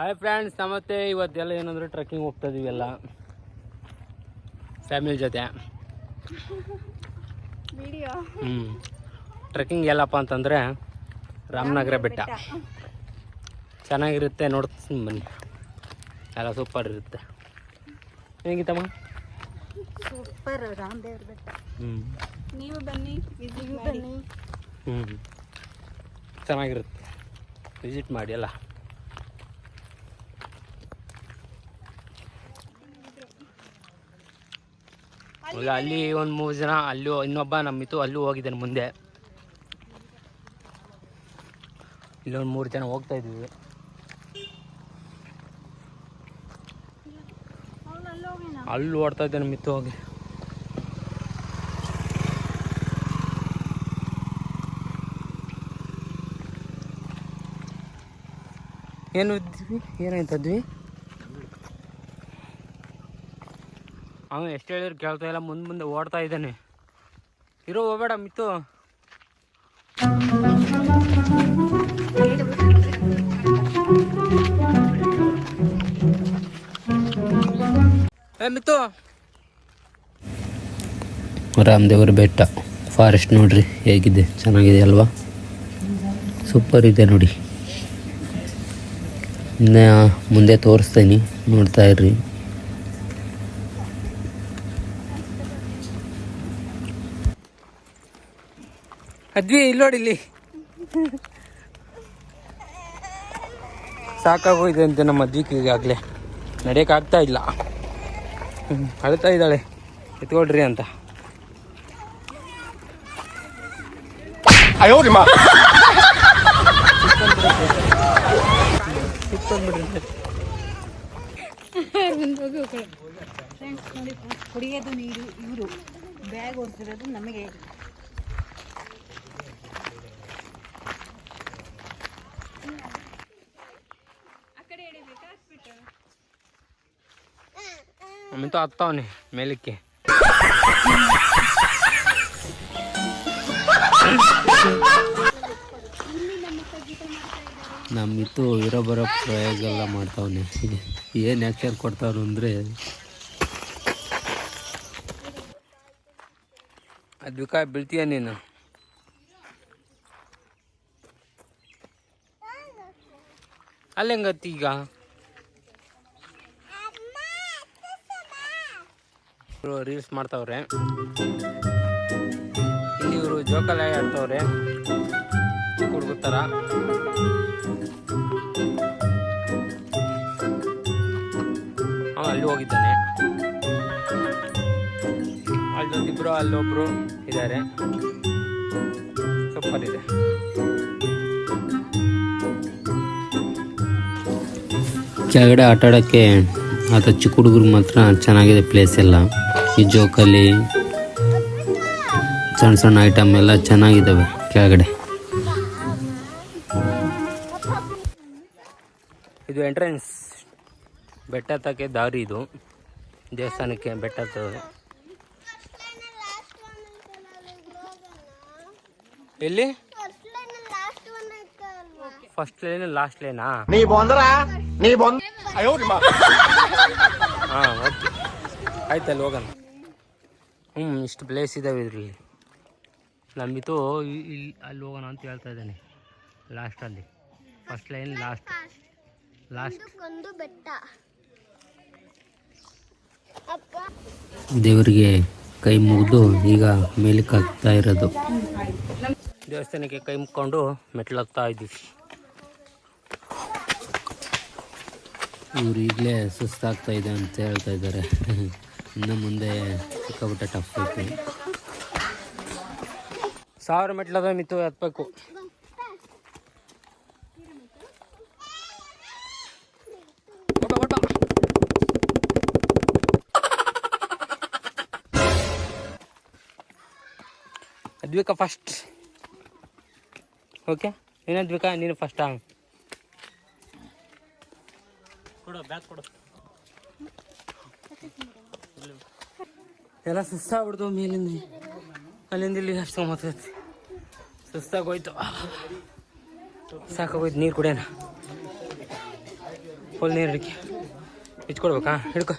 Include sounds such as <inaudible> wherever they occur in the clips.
Hi friends ನಮತ್ತೆ ಇವತ್ತೆಲ್ಲ ಏನಂದ್ರೆ trekking ಹೋಗ್ತಾ ಇದೀವಿ ಎಲ್ಲ ಫ್ಯಾಮಿಲಿ ಜೊತೆ. ವಿಡಿಯೋ. ಹ್ಞೂ ಟ್ರೆಕ್ಕಿಂಗ್ ಎಲ್ಲಪ್ಪ ಅಂತಂದರೆ ರಾಮನಗರ ಬೆಟ್ಟ. ಚೆನ್ನಾಗಿರುತ್ತೆ ನೋಡ್ತೀನಿ ಬನ್ನಿ. ಎಲ್ಲ ಸೂಪರ್ ಇರುತ್ತೆ. ಹೇಗಿತ್ತಮ್ಮ? ಸೂಪರ್ ರಾಮದೇವ್ರ ಬೆಟ್ಟ. ಹ್ಞೂ ನೀವು ಬನ್ನಿ ವಿಸಿಟ್ ಬನ್ನಿ. ಹ್ಞೂ ಚೆನ್ನಾಗಿರುತ್ತೆ. ವಿಸಿಟ್ ಮಾಡಿ ಎಲ್ಲ. ಅಲ್ಲಿ ಒಂದು ಮೂರು ಜನ, ಅಲ್ಲೂ ಇನ್ನೊಬ್ಬ ನಮ್ಮಿತ್ತು, ಅಲ್ಲೂ ಹೋಗಿದ್ದಾನೆ ಮುಂದೆ. ಇಲ್ಲೊಂದು ಮೂರು ಜನ ಹೋಗ್ತಾ ಇದ್ವಿ. ಅಲ್ಲಿ ಓಡ್ತಾ ಇದ್ದಾನೆ ಮಿತ್ತು ಹೋಗಿ. ಏನು ಇದ್ವಿ? ಏನಾಯ್ತದ್ವಿ ಅವ ಎಷ್ಟು ಹೇಳಿದ್ರು ಕೇಳ್ತಾ ಇಲ್ಲ, ಮುಂದೆ ಮುಂದೆ ಓಡ್ತಾ ಇದ್ದಾನೆ. ಇರೋ, ಹೋಗಬೇಡ ಮಿತ್ತು. ಏ, ಮಿತ್ತು. ರಾಮದೇವರ ಬೆಟ್ಟ. ಫಾರೆಸ್ಟ್ ನೋಡ್ರಿ, ಹೇಗಿದೆ, ಚೆನ್ನಾಗಿದೆ ಅಲ್ವಾ? ಸೂಪರ್ ಇದೆ ನೋಡಿ. ಇನ್ನು ಮುಂದೆ ತೋರಿಸ್ತೀನಿ, ನೋಡ್ತಾ ಇರ್ರಿ. ಅದ್ವಿ ಇಲ್ಲಿ ನೋಡಿ ಇಲ್ಲಿ. ಸಾಕಾಗೋಯ್ತು ಅಂತೆ ನಮ್ಮ ಅಜ್ಜಿಗೆ ಈಗಾಗಲೇ ನಡೆಯಕ್ಕೆ ಆಗ್ತಾ ಇಲ್ಲ. ಹ್ಮ್, ಅಳ್ತಾ ಇದ್ದಾಳೆ. ಎತ್ಕೊಳ್ರಿ ಅಂತ. ಕುಡಿಯೋದು ನೀರು ಇವರು. ಬ್ಯಾಗ್ ಓಡಿಸಿರೋದು ನಮಗೆ. ಅಮಿತು ಹತ್ತವನಿ ಮೇಲಕ್ಕೆ. ನಮ್ಮಿತ್ತು ಇರೋ ಬರೋ ಪ್ರಯೋಗ ಎಲ್ಲ ಮಾಡ್ತಾವನೆ. ಏನು ಆ್ಯಕ್ಷನ್ ಕೊಡ್ತಾವ್ರು ಅಂದರೆ ಅದಕ್ಕೆ ಬೀಳ್ತೀಯ ನೀನು? ಅಲ್ಲಿ ಹೆಂಗತ್ತಿ ಈಗ ಇವರು ರೀಲ್ಸ್ ಮಾಡ್ತಾವ್ರೆ ಇಲ್ಲಿ ಇವರು ಜೋಕಾಲಿ ಆಡ್ತಾವ್ರೆ ಅವ ಅಲ್ಲಿ ಹೋಗಿದ್ದಾನೆ ಅಲ್ಲೊಂದಿಬ್ರು ಅಲ್ಲೊಬ್ರು ಇದ್ದಾರೆ ಸೂಪರ್ ಇದೆ ಕೆಳಗಡೆ ಆಟ ಆಡೋಕ್ಕೆ ಆತ ಚಿಕ್ಕ ಹುಡುಗರಿಗೆ ಮಾತ್ರ ಚೆನ್ನಾಗಿದೆ ಪ್ಲೇಸ್ ಎಲ್ಲ. ಈ ಜೋಕಲ್ಲಿ ಸಣ್ಣ ಸಣ್ಣ ಐಟಮ್ ಎಲ್ಲ ಚೆನ್ನಾಗಿದ್ದಾವೆ ಕೆಳಗಡೆ. ಇದು ಎಂಟ್ರೆನ್ಸ್ ಬೆಟ್ಟ ಹತ್ತಕ್ಕೆ ದಾರಿ ಇದು. ದೇವಸ್ಥಾನಕ್ಕೆ ಬೆಟ್ಟ ಎಲ್ಲಿ? ಫಸ್ಟ್ ಲೈನ್ ಲಾಸ್ಟ್ ಲೈನಾ ನೀ ಬಂದ್ರ? ನೀ ಬಂದ್ ಅಯ್ಯೋ <laughs> ಆಯ್ತಲ್ಲಿ ಹೋಗೋಣ. ಹ್ಞೂ ಇಷ್ಟು ಪ್ಲೇಸ್ ಇದಾವೆ ಇದರಲ್ಲಿ. ನಂಬಿತು ಇಲ್ಲಿ ಅಲ್ಲಿ ಹೋಗೋಣ ಅಂತ ಹೇಳ್ತಾ ಇದ್ದಾನೆ. ಲಾಸ್ಟಲ್ಲಿ ಫಸ್ಟ್ ಲೈನ್ ಲಾಸ್ಟ್ ಲಾಸ್ಟ್ ಬೆಟ್ಟ ದೇವರಿಗೆ ಕೈ ಮುಗಿದು ಈಗ ಮೇಲಕ್ಕೆ ಹಾಕ್ತಾ ಇರೋದು. ದೇವಸ್ಥಾನಕ್ಕೆ ಕೈ ಮುಕ್ಕೊಂಡು ಮೆಟ್ಲಾಗ್ತಾ ಇದ್ದೀವಿ. ಇವ್ರು ಈಗಲೇ ಸುಸ್ತಾಗ್ತಾ ಇದೆ ಅಂತ ಹೇಳ್ತಾ ಇದ್ದಾರೆ. ಇನ್ನು ಮುಂದೆ ಸಿಕ್ಕಾಬಿಟ್ಟೆ ಟಫ್ ಐತೆ. ಸಾವಿರ ಮೆಟ್ಲದ ಮಿತ್ತು ಹತ್ಬೇಕು ಅದ್ವಿಕ ಫಸ್ಟ್ ಓಕೆ ಏನು ನೀನು ನೀನು ಫಸ್ಟಾ ಕೊಡು ಬ್ಯಾತ್ ಕೊಡು. ಎಲ್ಲ ಸುಸ್ತಾಗ್ಬಿಡ್ತು, ಮೇಲಿಂದ ಅಲ್ಲಿಂದ ಇಲ್ಲಿ ಅಷ್ಟು ಮಾತಾಡ್ತಿ ಸುಸ್ತಾಗೋಯ್ತು. ಸಾಕಾಗೋಯ್ತು, ನೀರು ಕುಡಿಯೋಣ. ಫುಲ್ ನೀರು ಹಿಡಿಕೆ. ಬಿಚ್ಕೊಡ್ಬೇಕಾ? ಹಿಡ್ಕೊ.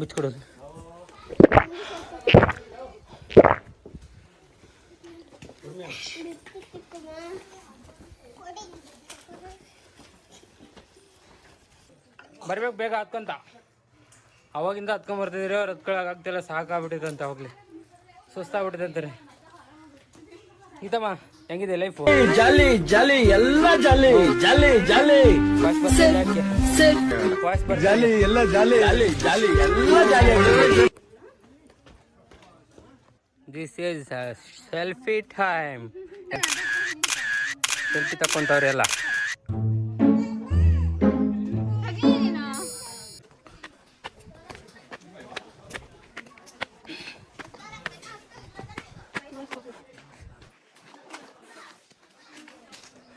ಬಿಚ್ಕೊಡೋದು. ಬರ್ಬೇಕು ಬೇಗ ಹತ್ಕೊಂತ. ಅವಾಗಿಂದ ಹತ್ಕೊಂಡ್ ಬರ್ತಿದ್ರಿ ಅವ್ರು ಹತ್ಕೊಳಕ್ ಆಗ್ತಿಲ್ಲ ಸಾಕಾಗ್ಬಿಟ್ಟಿದೆ ಅಂತ ಹೋಗ್ಲಿ. ಸುಸ್ತಾಗ್ಬಿಟ್ಟಿದೆ ಅಂತಾರೆ ಗೀತಮ್ಮ ಹೆಂಗಿದೆ ಲೈಫ್ ಜಾಲಿ ಜಾಲಿ ಎಲ್ಲ ಜಾಲಿ ಜಾಲಿ ಜಾಲಿ. ಜಾಲಿ ಎಲ್ಲ ಜಾಲಿ. ಜಾಲಿ ಜಾಲಿ ಎಲ್ಲ jolly. This is selfie time selfie ತಕೊಂತವ್ರೆ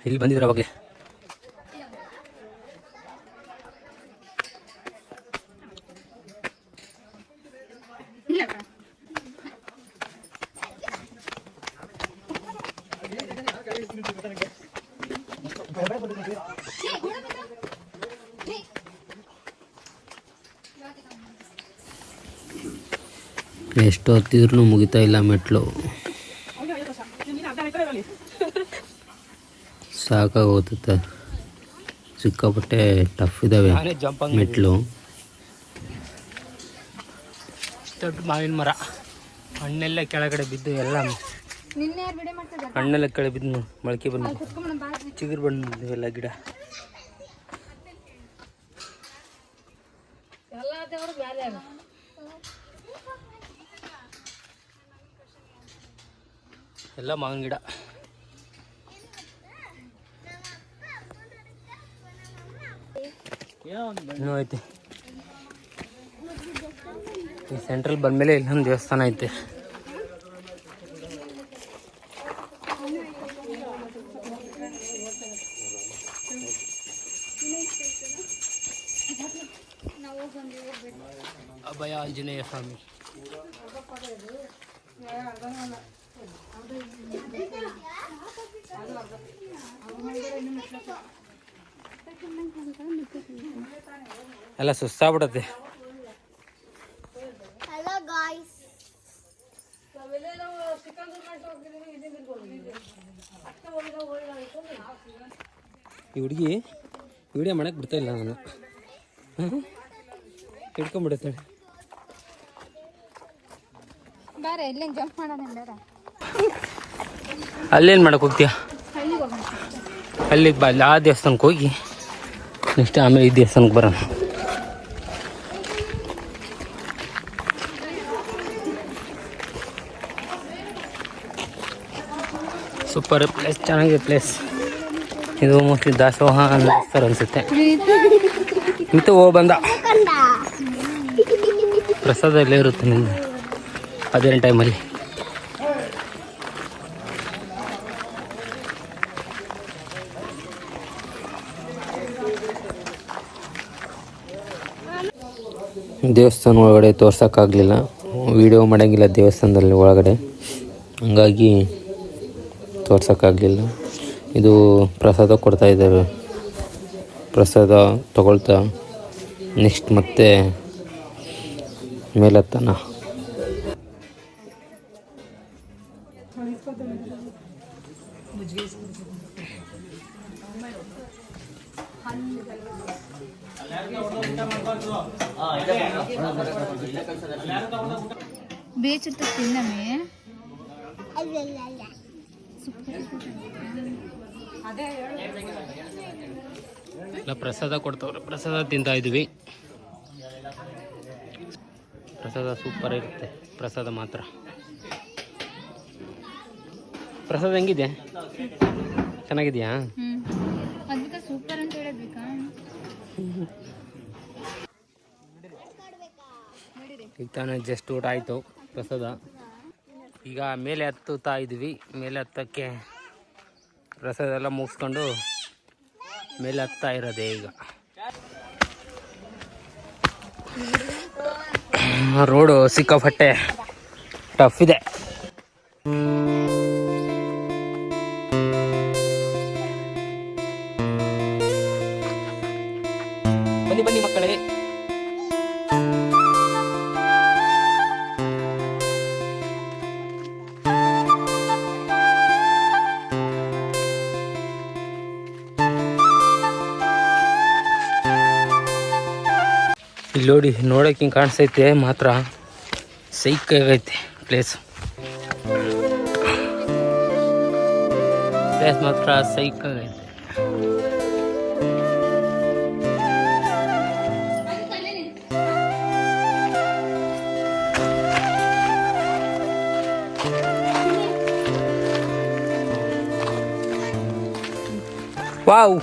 ಇಲ್ಲಿ ಬಂದಿದ್ರ ಅವಾಗಲೇ. ಎಷ್ಟು ಹೊತ್ತಿದ್ರು ಮುಗಿತಾ ಇಲ್ಲ ಮೆಟ್ಲು. ಸಾಕಾಗೋಗುತ್ತೆ ಸಿಕ್ಕಾಪಟ್ಟೆ ಟಫ್ ಇದ್ದಾವೆ ಮೆಟ್ಲು. ದೊಡ್ಡ ಮಾವಿನ ಮರ. ಹಣ್ಣೆಲ್ಲ ಕೆಳಗಡೆ ಬಿದ್ದು ಎಲ್ಲ ಹಣ್ಣೆಲ್ಲ ಕೆಳಗೆ ಬಿದ್ದು ಮೊಳಕೆ ಬಂದು. ಚಿಗುರು ಬಂದು ಎಲ್ಲ ಗಿಡ. ಎಲ್ಲ ಮಾವಿನ ಗಿಡ. ಇನ್ನೂ ಐತೆ ಈ ಸೆಂಟ್ರಲ್ ಬಂದಮೇಲೆ ಇಲ್ಲೊಂದು ದೇವಸ್ಥಾನ ಐತೆ ಅಭಯ ಆಂಜನೇಯ ಸ್ವಾಮಿ ಎಲ್ಲ ಸುಸ್ತಾಗ್ಬಿಡತ್ತೆ. ಈ ಹುಡುಗಿ ವಿಡಿಯೋ ಮಾಡಕ್ಕೆ ಬಿಡ್ತಾ ಇಲ್ಲ ನಾನು. ಬೇಡ. ಅಲ್ಲೇನು ಮಾಡಕ್ಕೆ ಹೋಗ್ತೀಯ? ಅಲ್ಲಿಗೆ ಬಾ ಅಲ್ಲಿ ಆ ದೇವಸ್ಥಾನಕ್ಕೆ ಹೋಗಿ. ನೆಕ್ಸ್ಟ್ ಆಮೇಲೆ ಈ ದೇವಸ್ಥಾನಕ್ಕೆ ಬರೋಣ. ಸೂಪರ್ ಪ್ಲೇಸ್, ಚೆನ್ನಾಗಿದೆ ಪ್ಲೇಸ್. ಇದು ಮೋಸ್ಟ್ಲಿ ದಾಸೋಹ ಅನ್ನಿಸ್ತಾರೆ ಅನಿಸುತ್ತೆ. ಇಂತ ಹೋಗ ಬಂದ. ಪ್ರಸಾದ ಇಲ್ಲೇ ಇರುತ್ತೆ ನಿಮ್ಗೆ. ಅದೇನು ಟೈಮಲ್ಲಿ ದೇವಸ್ಥಾನ ಒಳಗಡೆ ತೋರ್ಸೋಕ್ಕಾಗಲಿಲ್ಲ. ವಿಡಿಯೋ ಮಾಡೋಂಗಿಲ್ಲ ದೇವಸ್ಥಾನದಲ್ಲಿ ಒಳಗಡೆ. ಹಂಗಾಗಿ ತೋರ್ಸೋಕ್ಕಾಗಲಿಲ್ಲ. ಇದು ಪ್ರಸಾದ ಕೊಡ್ತಾ ಇದ್ದಾರೆ ಪ್ರಸಾದ ತಗೊಳ್ತಾ ನೆಕ್ಸ್ಟ್ ಮತ್ತೆ ಮೇಲತ್ತನ. ತಿನ್ನಮೆ ಎಲ್ಲ ಪ್ರಸಾದ ಕೊಡ್ತವ್ರೆ. ಪ್ರಸಾದ ತಿಂತಾ ಇದ್ವಿ ಪ್ರಸಾದ ಸೂಪರ್ ಇರುತ್ತೆ. ಪ್ರಸಾದ ಮಾತ್ರ. ಪ್ರಸಾದ ಹೆಂಗಿದೆ? ಚೆನ್ನಾಗಿದೆಯಾ? ಸೂಪರ್ ಅಂತ ಹೇಳಬೇಕಾ? ಈಗ ತಾನೇ ಜಸ್ಟ್ ಊಟ ಆಯಿತು. ಪ್ರಸಾದ. ಈಗ ಮೇಲೆ ಹತ್ತುತ್ತಾ ಇದ್ವಿ ಮೇಲೆ ಹತ್ತಕ್ಕೆ ಪ್ರಸಾದ ಎಲ್ಲ ಮುಗಿಸ್ಕೊಂಡು ಮೇಲೆ ಹತ್ತಾ ಇರೋದೆ ಈಗ. ರೋಡು ಸಿಕ್ಕಾಪಟ್ಟೆ ಟಫ್ ಇದೆ. ಬನ್ನಿ ಬನ್ನಿ ಮಕ್ಕಳೇ. ನೋಡಿ ನೋಡಕ್ಕೆ ಹಿಂಗೆ ಕಾಣಿಸ್ತೈತೆ ಮಾತ್ರ ಸೈಕ್ ಆಗೈತೆ ಪ್ಲೇಸ್ ಪ್ಲೇಸ್ ಮಾತ್ರ ಸೈಕ್ ಆಗೈತೆ ವಾವ್.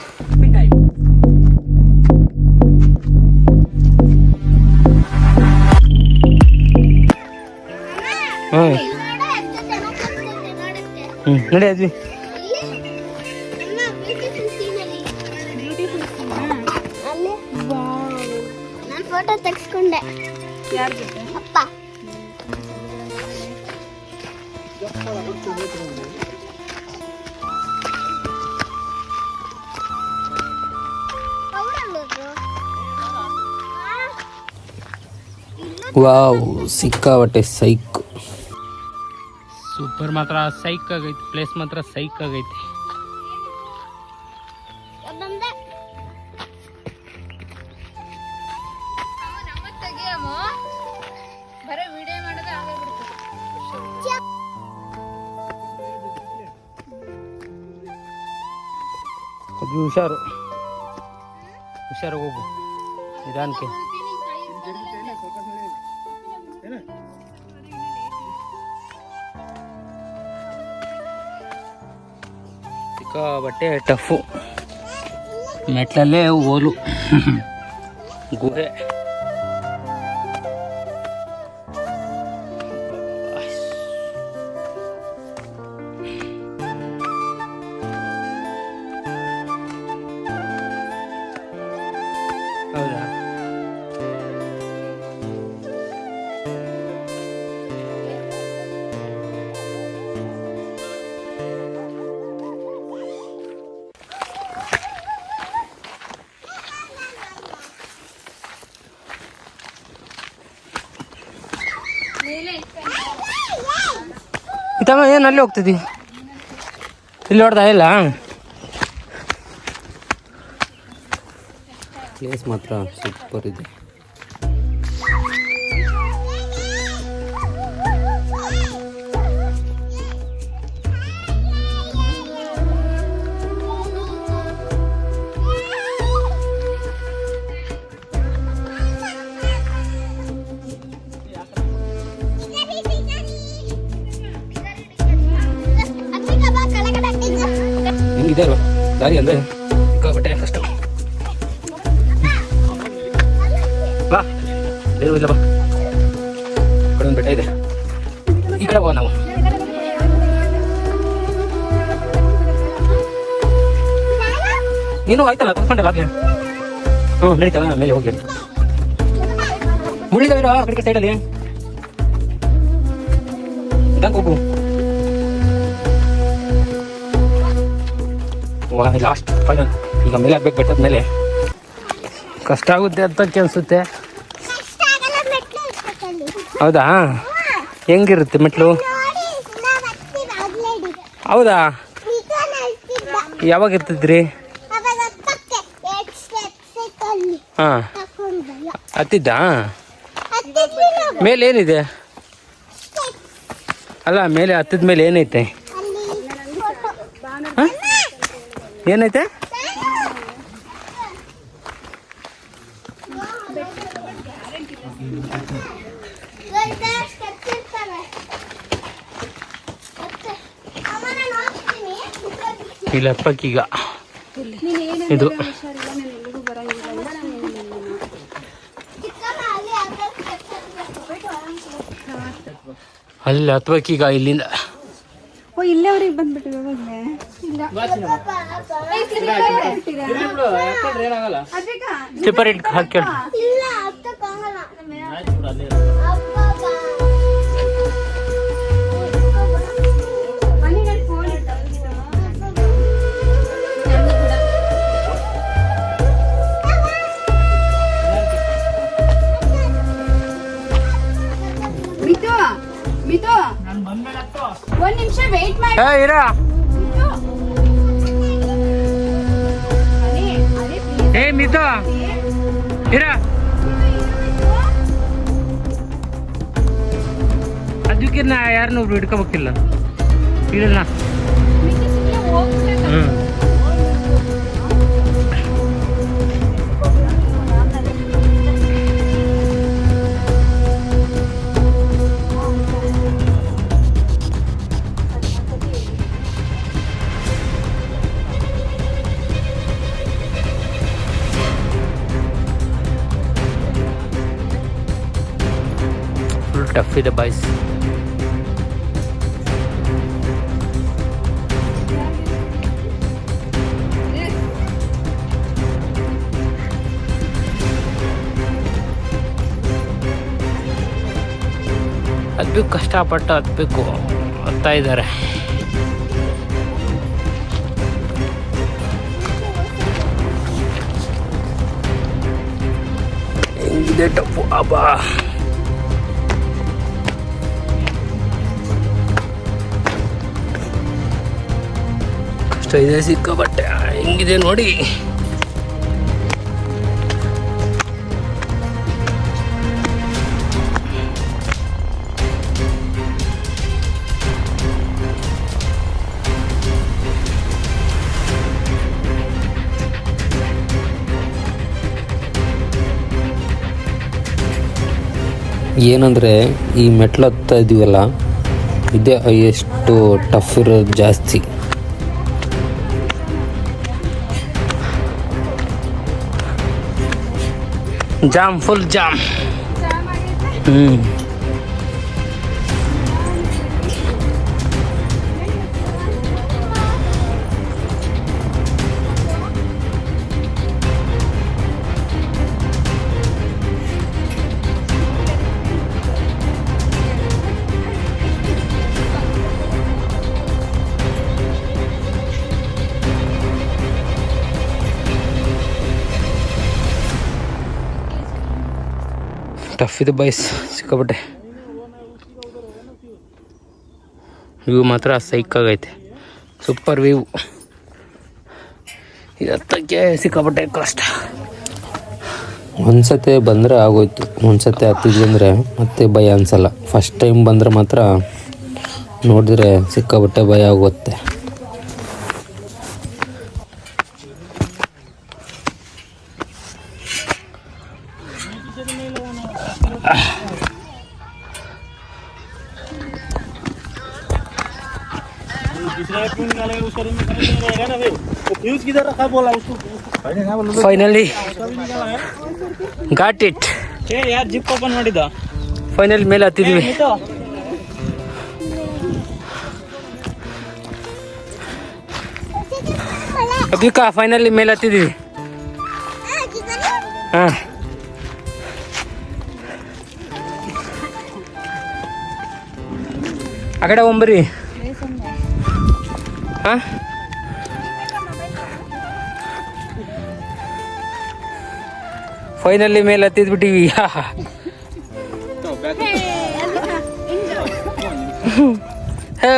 ಹ್ಞೂ ಹ್ಞೂ ನಡೆಯದ್ವಿ ನಾನು ಫೋಟೋ ತೆಗೆಸ್ಕೊಂಡೆ. ಅಪ್ಪ. ವಾವ್ ಸಿಕ್ಕಾಬಟ್ಟೆ ಸೈಕ್. ಸೂಪರ್ ಮಾತ್ರ ಸೈಕ್ ಆಗೈತೆ ಪ್ಲೇಸ್ ಮಾತ್ರ ಸೈಕ್ ಆಗೈತೆ. ಹುಷಾರು. ಹುಷಾರು ಹೋಗು. ನಿಧಾನಕ್ಕೆ. ಸಿಕ್ಕಾಬಟ್ಟೆ ಟಫು ಮೆಟ್ಲಲ್ಲೇ ಓಲು ಗುಹೆ ಅಲ್ಲಿ ಹೋಗ್ತಿದ್ದಿ ಇಲ್ಲಿ ನೋಡ್ದಾ ಇಲ್ಲ? ಪ್ಲೇಸ್ ಮಾತ್ರ ಸೂಪರ್ ಇದೆ. ಇದೆ. ಈ ಕಡೆ ಹೋಗೋಣ ನಾವು. ನೀನು ಆಯ್ತಲ್ಲ, ಕೂತ್ಕೊಂಡಲ್ಲ ಹಾಗೆ ಹ್ಞೂ ನಡೀತಲ್ಲ ಮೇಲೆ ಹೋಗಿ ಮುಳಿದವಿರೋ ಆ ಕಡೆ ಸೈಡಲ್ಲಿ ಇದಂಗೆ ಹೋಗು. ಲಾಸ್ಟ್ ಫೈನಲ್ ಈಗ ಮೇಲೆ ಆಗ್ಬೇಕು, ಬೆಟ್ಟದ ಮೇಲೆ. ಕಷ್ಟ ಆಗುತ್ತೆ ಅಂತ ಅನ್ಸುತ್ತೆ. ಹೌದಾ? ಹೆಂಗಿರುತ್ತೆ ಮೆಟ್ಲು? ಹೌದಾ? ಯಾವಾಗ ಇರ್ತಿದ್ರಿ ಹಾಂ. ಹತ್ತಿದ್ದಾ? ಮೇಲೆ ಏನಿದೆ? ಅಲ್ಲ ಮೇಲೆ ಹತ್ತಿದ ಮೇಲೆ ಏನೈತೆ ಹಾಂ? ಏನೈತೆ? ಇಲ್ಲ ಹತ್ಬೇಕೀಗ ಇದು. ಅಲ್ಲಿ ಹತ್ಬೇಕೀಗ ಇಲ್ಲಿಂದ. ಓ ಇಲ್ಲೇ ಅವ್ರಿಗೆ ಸ್ಲಿಪ್ಪರ್ ಇಟ್ ಹಾಕಿ ಇಲ್ಲ ಮಾಡಿ. ಏ ಇರ. ಏ ಮಿತು. ಇರ. ಅದಕ್ಕೆ ನಾ ಯಾರನ್ನೂ ಹಿಡ್ಕೋಬೇಕಿಲ್ಲ. ಇರಲ್ಲ ಹ್ಞೂ ಫುಲ್ ಟಫ್ ಇದೆ ಬಾಯ್ಸ್ ಹತ್ಬೇಕು ಕಷ್ಟಪಟ್ಟು ಹತ್ಬೇಕು ಹತ್ತಾ ಇದ್ದಾರೆ. ಹೆಂಗಿದೆ ಟಪ್ಪು ಅಬ್ಬಾ. ಕಷ್ಟ ಇದೆ ಸಿಕ್ಕಾಬಟ್ಟೆ ಹೆಂಗಿದೆ ನೋಡಿ. ಏನಂದರೆ, ಈ ಮೆಟ್ಲು ಹತ್ತಾ ಇದೀವಲ್ಲ, ಇದೇ, ಎಷ್ಟು ಟಫ್ ಇರೋದು ಜಾಸ್ತಿ. ಜಾಮ್ ಫುಲ್ ಜಾಮ್ ಹ್ಞೂ ಟಫ್ ಇದು ಬೈಸ್ ಸಿಕ್ಕಾಬಿಟ್ಟೆ ವ್ಯೂ ಮಾತ್ರ ಸೈಕಾಗೈತೆ ಸೂಪರ್ ವ್ಯೂ. ಇದಕ್ಕೆ ಸಿಕ್ಕಾಬಿಟ್ಟೆ ಕಷ್ಟ. ಒಂದ್ಸತಿ ಬಂದರೆ ಆಗೋಯ್ತು. ಒಂದ್ಸತಿ ಹತ್ತಿದ್ವಿ ಅಂದರೆ ಮತ್ತೆ ಭಯ ಅನ್ಸಲ್ಲ. ಫಸ್ಟ್ ಟೈಮ್ ಬಂದರೆ ಮಾತ್ರ ನೋಡಿದ್ರೆ ಸಿಕ್ಕಾಬಿಟ್ಟೆ ಭಯ ಆಗುತ್ತೆ. ಫೈನಲಿ ಗಾಟ್ ಇಟ್ ಏ ಯಾರು ಜಿಪ್ ಓಪನ್ ಮಾಡಿದ್ದ? ಫೈನಲ್ ಮೇಲೆ ಹತ್ತಿದ್ವಿ. ಅಭಿಕಾ ಫೈನಲಿ ಮೇಲೆ ಹತ್ತಿದ್ವಿ. ಹಾಂ. ಆ ಕಡೆ ಒಂಬರಿ ಹಾಂ ಫೈನಲಿ ಮೇಲೆ ಹತ್ತಿದ್ಬಿಟ್ಟಿವಿ. <laughs> ಹೇ.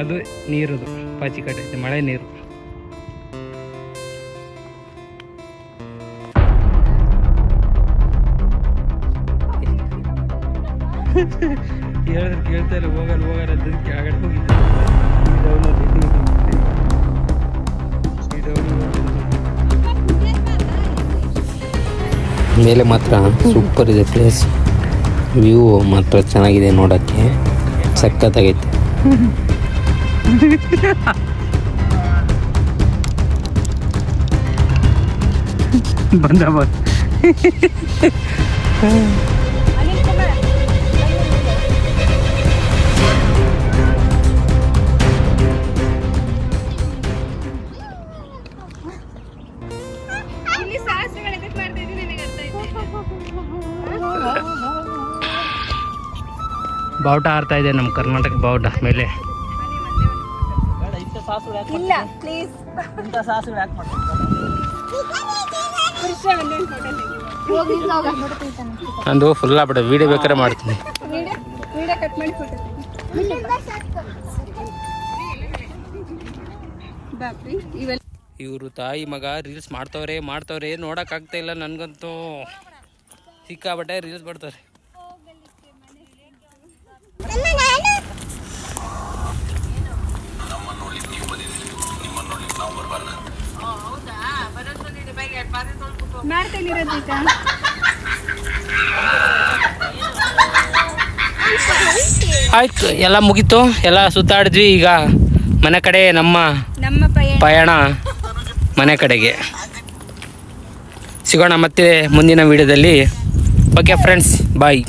ಅದು ನೀರದು ಪಾಚಿಕಟ್ಟೆ ಐತೆ ಮಳೆ ನೀರು. ಹೇಳಿದ್ರೆ ಕೇಳ್ತಾ ಇಲ್ಲ ಹೋಗಲ್ಲ ಹೋಗಲ್ಲ ಅಂತ ಕೆಳಗಡೆ ಹೋಗಿದ್ದೆ. ಮೇಲೆ ಮಾತ್ರ ಸೂಪರ್ ಇದೆ ಪ್ಲೇಸ್ ವ್ಯೂ ಮಾತ್ರ ಚೆನ್ನಾಗಿದೆ ನೋಡೋಕ್ಕೆ. ಸಖತ್ತಾಗೈತೆ. <laughs> बंदा बस ಬಾವುಟ ಆರ್ತಾ ಇದೆ ನಮ್ಮ ಕರ್ನಾಟಕ ಬಾವುಟ ಮೇಲೆ. ಇಲ್ಲ ಪ್ಲೀಸ್ ನಂದು ಫುಲ್ ಆಗ್ಬಿಡ ವಿಡಿಯೋ ಬೇಕಾದ್ರೆ ಮಾಡ್ತೀನಿ ವಿಡಿಯೋ ಕಟ್ ಮಾಡಿ ಇವೆಲ್ಲ ಇವರು ತಾಯಿ ಮಗ ರೀಲ್ಸ್ ಮಾಡ್ತವ್ರೆ ಮಾಡ್ತವ್ರೆ ನೋಡೋಕ್ಕಾಗ್ತಾ ಇಲ್ಲ ನನಗಂತೂ. ಸಿಕ್ಕಾಬಟ್ಟೆ ರೀಲ್ಸ್ ಮಾಡ್ತಾರೆ. ಈಗ ಆಯ್ತು ಎಲ್ಲ ಮುಗೀತು. ಎಲ್ಲ ಸುತ್ತಾಡಿದ್ವಿ ಈಗ ಮನೆ ಕಡೆ ನಮ್ಮ ನಮ್ಮ ಪಯಣ. ಮನೆ ಕಡೆಗೆ. ಸಿಗೋಣ ಮತ್ತೆ ಮುಂದಿನ ವಿಡಿಯೋದಲ್ಲಿ. Okay friends bye